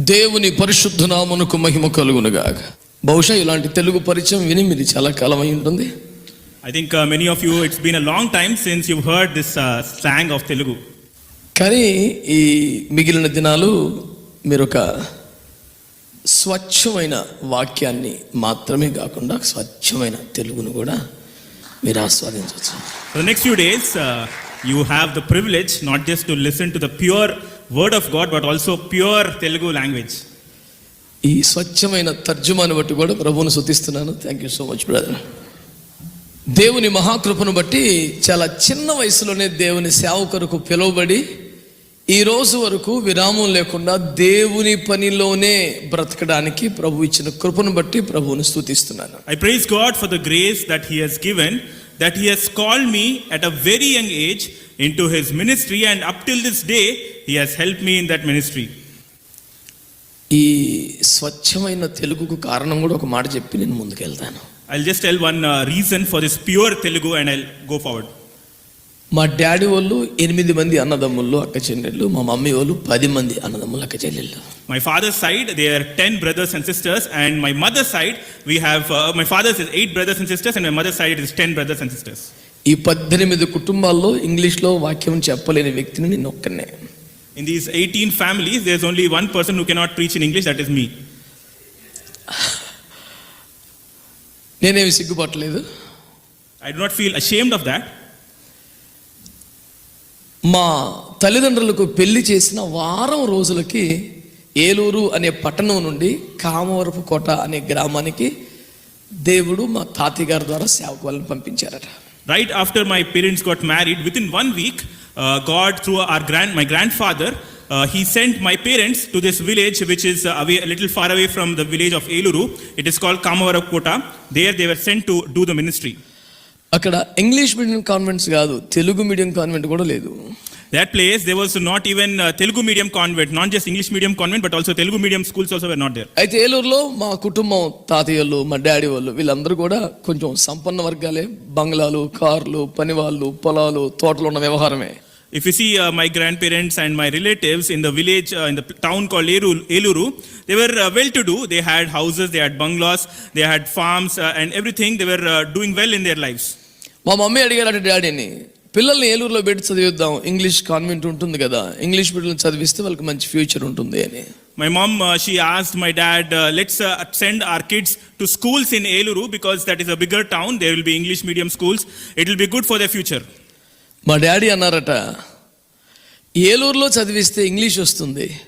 దేవుని పరిశుద్ధ నామునకు మహిమ కలుగునుగా బహుశా ఇలాంటి తెలుగు పరిచయం విని మీది చాలా కాలమై ఉంటుంది. I think many of you it's been a long time since you heard this slang of Telugu కానీ ఈ మిగిలిన దినాలు మీరు ఒక స్వచ్ఛమైన వాక్యాన్ని మాత్రమే కాకుండా స్వచ్ఛమైన తెలుగును కూడా మీరు ఆస్వాదించవచ్చు. Next few days you have the privilege not just to listen to the pure word of God, but also pure Telugu language. ఈ స్వచ్ఛమైన తర్జుమాను బట్టి కూడా ప్రభువును శుతిస్తున్నాను thank you so much brother దేవుని మహాకృపను బట్టి చాలా చిన్న వయసులోనే దేవుని సేవ కొరకు పిలువబడి ఈ రోజు వరకు విరామం లేకుండా దేవుని పనిలోనే బ్రతకడానికి ప్రభు ఇచ్చిన కృపను బట్టి ప్రభువుని స్తుతిస్తున్నాను. I praise God for the grace that He has given, that He has called me at a very young age into His ministry, and up till this day, He has helped me in that ministry. ఈ స్వచ్ఛమైన తెలుగుకు కారణం కూడా ఒక మాట చెప్పి నేను ముందుకెళ్తాను I'll just tell one uh, reason for this pure Telugu, and I'll go forward. మా డాడీ వాళ్ళు ఎనిమిది మంది అన్నదమ్ముళ్ళు అక్క చెల్లెళ్ళు మా మమ్మీ వాళ్ళు పది మంది అన్నదమ్ములు అక్క చెల్లెళ్ళు My father's side, there are 10 brothers and sisters, and my mother's side, we have, uh, my father's is 8 brothers and sisters, and my mother's side is 10 brothers and sisters. ఈ పద్దెనిమిది కుటుంబాల్లో ఇంగ్లీష్లో వాక్యం చెప్పలేని వ్యక్తిని నేను ఒక్కనే In these 18 families, there's only one person who cannot preach in English, that is me. నేనేమి సిగ్గుపట్టలేదు I do not feel ashamed of that. మా తల్లిదండ్రులకు పెళ్ళి చేసిన వారం రోజులకి ఏలూరు అనే పట్టణం నుండి కామవరపు కోట అనే గ్రామానికి దేవుడు మా తాతయ్య గారి ద్వారా సేవకు వాళ్ళని పంపించారట Right after my parents got married, within one week, uh, God, through our grand, my grandfather, uh, he sent my parents to this village, which is uh, away, a little far away from the village of Eluru. It is called Kamavarakota. There, they were sent to do the ministry. అక్కడ English medium convents కాదు Telugu medium convent కూడా లేదు That place, there was not even uh, Telugu medium convent, not just English medium convent, but also Telugu medium schools also were not there. అయితే ఏలూరులో మా కుటుంబం తాతయ్యలు మా డాడీ వాళ్ళు వీళ్ళందరూ కూడా కొంచెం సంపన్న వర్గాలే బంగ్లాలు కార్లు పనివాళ్ళు పొలాలు తోటలు ఉన్న వ్యవహారమే If you see uh, my grandparents and my relatives in the village, uh, in the town called Eluru, Eluru they were uh, well to do. They had houses, they had bungalows, they had farms, uh, and everything. They were uh, doing well in their lives. మా mummy అడిగారట డాడీని పిల్లల్ని ఏలూరులో పెట్టి చదివిద్దాం? English convent ఉంటుంది కదా. English medium చదివిస్తే వాళ్ళకి మంచి ఫ్యూచర్ ఉంటుంది అని. My mom she ask my dad let's send our kids to schools in Eluru because that is a bigger town they will be English medium schools it will be good for the future మా daddy అన్నారట ఏలూరులో చదివిస్తే English వస్తుంది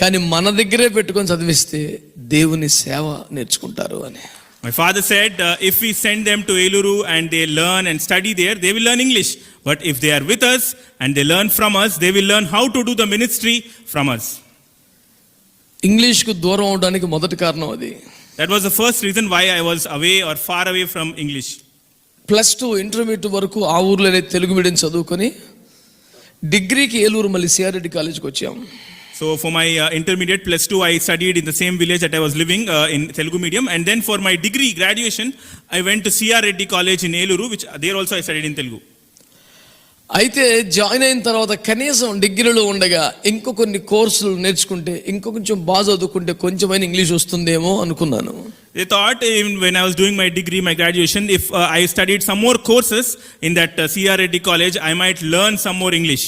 కానీ మన దగ్గరే పెట్టుకొని చదివిస్తే దేవుని సేవ నేర్చుకుంటారు అని. My father said if we send them to Eluru and they learn and study there they will learn English but if they are with us and they learn from us they will learn how to do the ministry from us ఇంగ్లీష్కు దూరం అవడానికి మొదటి కారణం అది that was the first reason why I was away or far away from English plus two intermediate వరకు ఆ ఊర్లో Telugu medium చదువుకొని డిగ్రీకి ఏలూరు మళ్ళీ సిఆర్ రెడ్డి కాలేజీకి వచ్చాము So for my uh, intermediate plus two, I studied in the same village that I was living uh, in Telugu medium. And then for my degree graduation, I went to C.R. Reddy College in Eluru, which uh, there also I studied in Telugu. అయితే join అయిన తర్వాత కనీసం డిగ్రీలో ఉండగా ఇంకో కొన్ని కోర్సులు నేర్చుకుంటే ఇంకో కొంచెం బాగా చదువుకుంటే కొంచెమైనా ఇంగ్లీష్ వస్తుందేమో అనుకున్నాను They thought even when I was doing my degree, my graduation, if uh, I studied some more courses in that uh, C.R. Reddy College, I might learn some more English.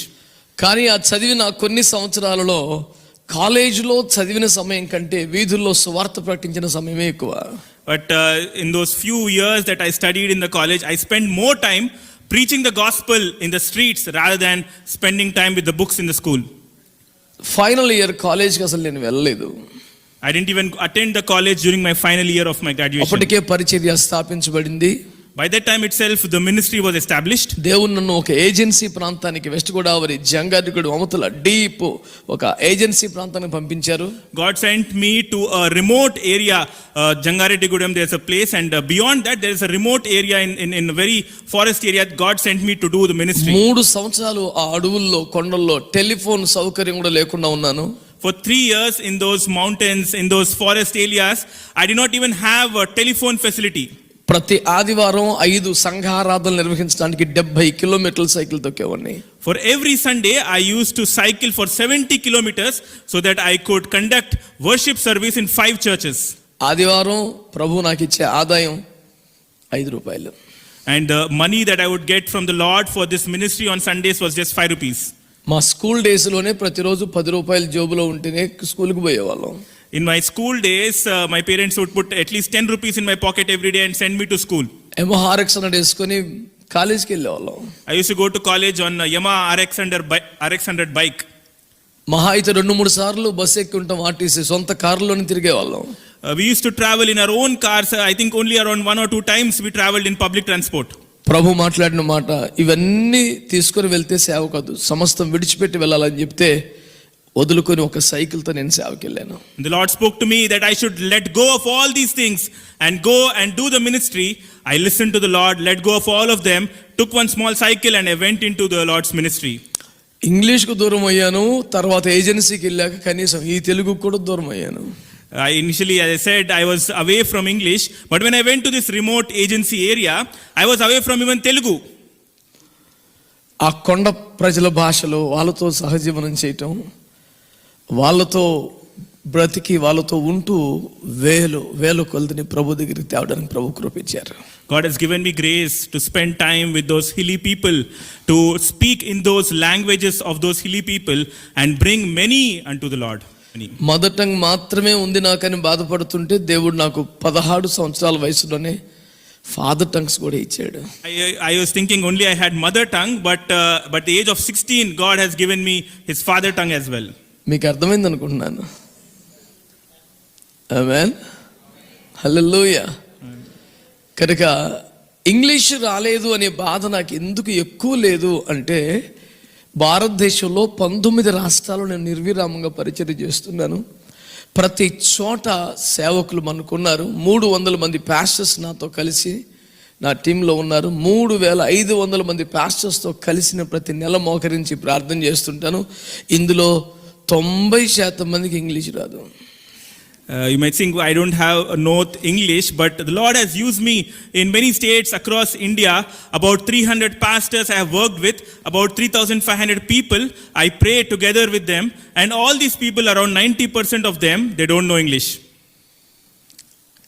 కానీ ఆ చదివిన కొన్ని సంవత్సరాలలో కాలేజీలో చదివిన సమయం కంటే వీధుల్లో సువార్త ప్రకటించిన సమయమే ఎక్కువ. But in those few years that I studied in the college I spend more time preaching the gospel in the streets rather than spending time with the books in the school final year కాలేజ్కి అసలు నేను వెళ్ళలేదు. I didn't even attend the college during my final year of my graduation అప్పటికే పరిచర్య స్థాపించబడింది. By that time itself the ministry was established దేవుడు నన్ను ఒక ఏజెన్సీ ప్రాంతానికి వెస్ట్ గోదావరి జంగారికుడు అమతుల డీప్ ఒక ఏజెన్సీ ప్రాంతానికి పంపించారు. God sent me to a remote area Jangareddygudem. There is a place and beyond that there is a remote area in in very forest area God sent me to do the ministry మూడు సంవత్సరాలు ఆ అడవుల్లో కొండల్లో telephone సౌకర్యం కూడా లేకుండా ఉన్నాను. For three years in those mountains in those forest areas I did not even have telephone facility ప్రతి ఆదివారం ఐదు సంఘారాధనలు నిర్వహించడానికి డెబ్బై కిలోమీటర్ల సైకిల్ తొక్కేవాడిని For every Sunday, I used to cycle for 70 kilometers so that I could conduct worship service in five churches. ఆదివారం ప్రభు నాకు ఇచ్చే ఆదాయం ఐదు రూపాయలు And the money that I would get from the Lord for this ministry on Sundays was just 5 rupees. మా school డేస్లోనే ప్రతిరోజు పది రూపాయలు జోబులో ఉంటేనే స్కూల్కి పోయేవాళ్ళం In my school days, uh, my parents would put at least 10 rupees in my pocket every day and send me to school. ఏమో హారెక్స్ అన్నట్టు వేసుకొని కాలేజీకి వెళ్ళేవాళ్ళం I used to go to college on uh, Yamaha RX100 bi- RX100 bike. మహా అయితే రెండు మూడు సార్లు బస్సు ఎక్కి ఉంటాం ఆర్టీసీ సొంత కారులోనే తిరిగేవాళ్ళం Uh, we used to travel in our own cars. Uh, I think only around one or two times we traveled in public transport. ప్రభు మాట్లాడిన మాట ఇవన్నీ తీసుకొని వెళ్తే సేవ కాదు సమస్తం విడిచిపెట్టి వెళ్ళాలని చెప్తే వదులుకొని ఒక సైకిల్తో నేను సేవకి వెళ్ళాను the Lord spoke to me that I should let go of all these things and go and do the ministry I listen to the Lord let go of all of them took one small cycle and I went into the Lord's ministry ఇంగ్లీష్కు దూరం అయ్యాను తర్వాత ఏజెన్సీకి వెళ్ళాక కనీసం ఈ తెలుగు కూడా దూరం అయ్యాను. I initially I said I was away from English but when I went to this remote agency area I was away from even Telugu ఆ కొండ ప్రజల భాషలో వాళ్ళతో సహజీవనం చేయటం వాళ్ళతో బ్రతికి వాళ్ళతో ఉంటూ వేలు వేలు కొలదిని ప్రభు దగ్గరికి తేవడానికి ప్రభు కృపించారు God has given me grace to spend time with those hilly people, to speak in those languages of those hilly people, and bring many unto the Lord. Mother tongue మాత్రమే ఉంది నాకని బాధపడుతుంటే దేవుడు నాకు పదహారు సంవత్సరాల వయసులోనే ఫాదర్ టంగ్స్ కూడా ఇచ్చాడు I, I was thinking only I had mother tongue, but uh, but the age of 16, God has given me His father tongue as well. మీకు అర్థమైంది అనుకుంటున్నాను ఆమెన్ హల్లెలూయా కనుక ఇంగ్లీష్ రాలేదు అనే బాధ నాకు ఎందుకు ఎక్కువ లేదు అంటే భారతదేశంలో పంతొమ్మిది రాష్ట్రాలు నేను నిర్విరామంగా పరిచయం చేస్తున్నాను. ప్రతి చోట సేవకులు మనకున్నారు మూడు వందల మంది ప్యాస్టర్స్ నాతో కలిసి నా టీంలో ఉన్నారు. మూడు వేల ఐదు వందల మంది ప్యాస్టర్స్తో కలిసిన ప్రతి నెల మోకరించి ప్రార్థన చేస్తుంటాను. ఇందులో తొంభై శాతం మందికి ఇంగ్లీష్ రాదు Uh, you might think I don't have a note English, but the Lord has used me in many states across India. About 300 pastors I have worked with, about 3,500 people. I pray together with them, and all these people, around 90% of them, they don't know English.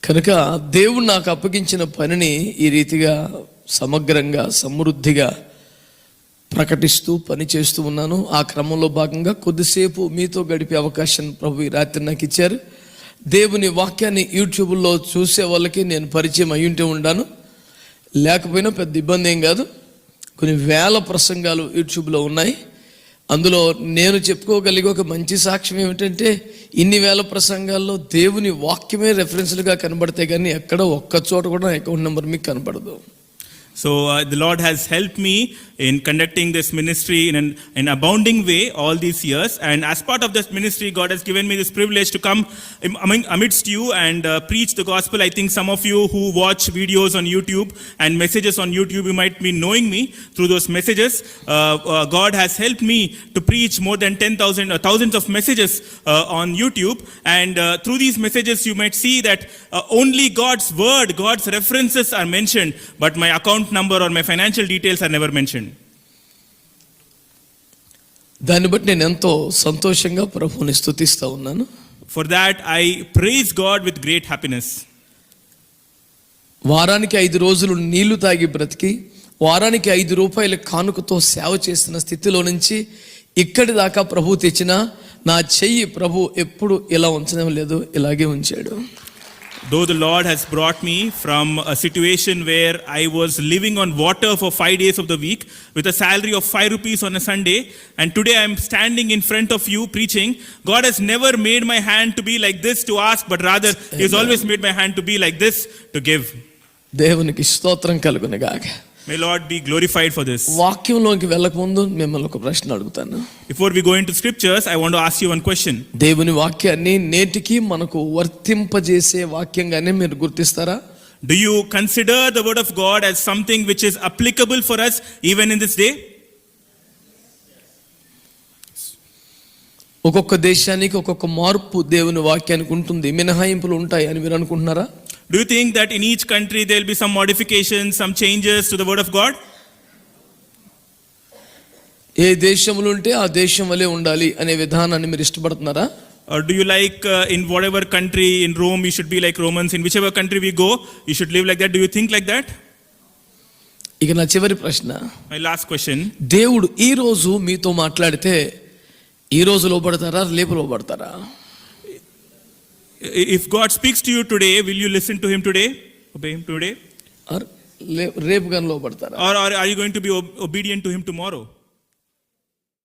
కనుక దేవుడు నాకు అప్పగించిన పనిని ఈ రీతిగా సమగ్రంగా సమృద్ధిగా ప్రకటిస్తూ పని చేస్తూ ఉన్నాను. ఆ క్రమంలో భాగంగా కొద్దిసేపు మీతో గడిపే అవకాశం ప్రభు ఈ రాత్రి నాకు ఇచ్చారు. దేవుని వాక్యాన్ని యూట్యూబ్లో చూసే వాళ్ళకి నేను పరిచయం అయ్యుంటే ఉండాను. లేకపోయినా పెద్ద ఇబ్బంది ఏం కాదు. కొన్ని వేల ప్రసంగాలు యూట్యూబ్లో ఉన్నాయి. అందులో నేను చెప్పుకోగలిగే ఒక మంచి సాక్ష్యం ఏమిటంటే ఇన్ని వేల ప్రసంగాల్లో దేవుని వాక్యమే రెఫరెన్స్లుగా కనబడతాయి కానీ ఎక్కడ ఒక్క చోట కూడా అకౌంట్ నెంబర్ మీకు కనబడదు. So the Lord has help me in conducting this ministry in an, an abounding way all these years. And as part of this ministry, God has given me this privilege to come amidst you and uh, preach the gospel. I think some of you who watch videos on YouTube and messages on YouTube, you might be knowing me through those messages. Uh, uh, God has helped me to preach more than 10,000 uh, thousands of messages uh, on YouTube. And uh, through these messages, you might see that uh, only God's word, God's references are mentioned, but my account number or my financial details are never mentioned. దాన్ని బట్టి నేను ఎంతో సంతోషంగా ప్రభువుని స్తుతిస్తూ ఉన్నాను For that, I praise God with great happiness. వారానికి ఐదు రోజులు నీళ్ళు తాగి బ్రతికి వారానికి ఐదు రూపాయల కానుకతో సేవ చేస్తున్న స్థితిలో నుంచి ఇక్కడి దాకా ప్రభు తెచ్చిన నా చెయ్యి ప్రభు ఎప్పుడు ఇలా ఉంచడం లేదు ఇలాగే ఉంచాడు Though the Lord has brought me from a situation where I was living on water for five days of the week with a salary of five rupees on a Sunday, and today I'm standing in front of you preaching, God has never made my hand to be like this to ask, but rather He has always made my hand to be like this to give. దేవునికి స్తోత్రం కలుగునగాక May Lord be glorified for this. వాక్యంలోకి వెళ్ళకముందు మిమ్మల్ని ఒక ప్రశ్న అడుగుతాను we go into scriptures, I want to ask you one question. దేవుని వాక్యాన్ని నేటికి మనకు వర్తింపజేసే వాక్యంగానే మీరు గుర్తిస్తారా Do you consider the word of God as something which is applicable for us even in this day? ఒక్కొక్క దేశానికి ఒక్కొక్క మార్పు దేవుని వాక్యానికి ఉంటుంది మినహాయింపులు ఉంటాయి అని మీరు అనుకుంటున్నారా Do you think that in each country there will be some modifications, some changes to the word of God? ఏ దేశంలో ఉంటే ఆ దేశం వలె ఉండాలి అనే విధానాన్ని మీరు ఇష్టపడుతున్నారా Or do you like uh, in whatever country, in Rome, you should be like Romans, in whichever country we go, you should live like that? Do you think like that? ఇక నా చివరి ప్రశ్న My last question. దేవుడు ఈ రోజు మీతో మాట్లాడితే ఈ రోజు లోపడతారా రేపు లోపడతారా I- if God speaks to you today, will you listen to Him today? Obey Him today? Or, or are you going to be obedient to Him tomorrow?